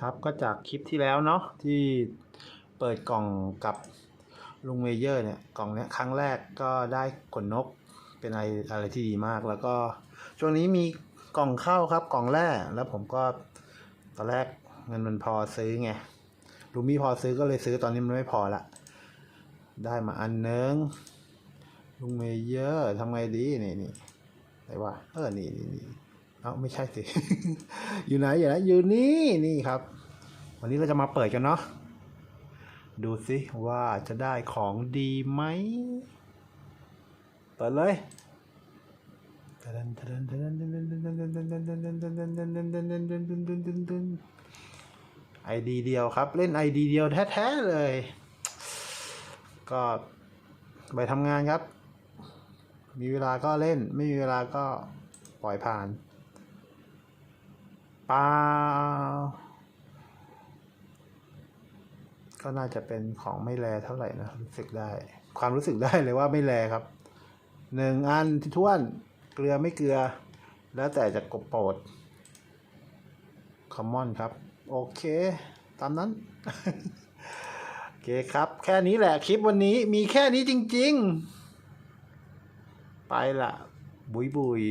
ครับก็จากคลิปที่แล้วเนาะที่เปิดกล่องกับลุงเมเยอร์เนี่ยกล่องเนี้ยครั้งแรกก็ได้ขนนกเป็นอะไรอะไรที่ดีมาก แล้วก็ช่วงนี้มีกล่องเข้าครับกล่องแรกแล้วผมก็ตอนแรกเงินมันพอซื้อไงลุงมีพอซื้อก็เลยซื้อตอนนี้มันไม่พอละได้มาอันนึงลุงเมเยอร์ทำไงดีนี่นี่ไหนวะเออนี่นี่นี่ เอ้าไม่ใช่สิ อยู่ไหนอยู่ไหนอยู่นี่นี่ครับ วันนี้เราจะมาเปิดกันเนาะดูสิว่าจะได้ของดีไหมเปิดเลยไอดีเดียวครับ เล่นไอดีเดียวแท้ๆเลย ก็ไปทำงานครับ มีเวลาก็เล่น ไม่มีเวลาก็ปล่อยผ่าน เปล่าก็น่าจะเป็นของไม่แลเท่าไหร่นะรู้สึกได้ ความรู้สึกได้เลยว่าไม่แลครับหนึ่งอันที่ท้วนเกลือไม่เกลือ แล้วแต่จะกบโปรดคอมมอนครับ โอเค ตามนั้น โอเคครับ แค่นี้แหละคลิปวันนี้มีแค่นี้จริง ๆ ไปละบุยบุย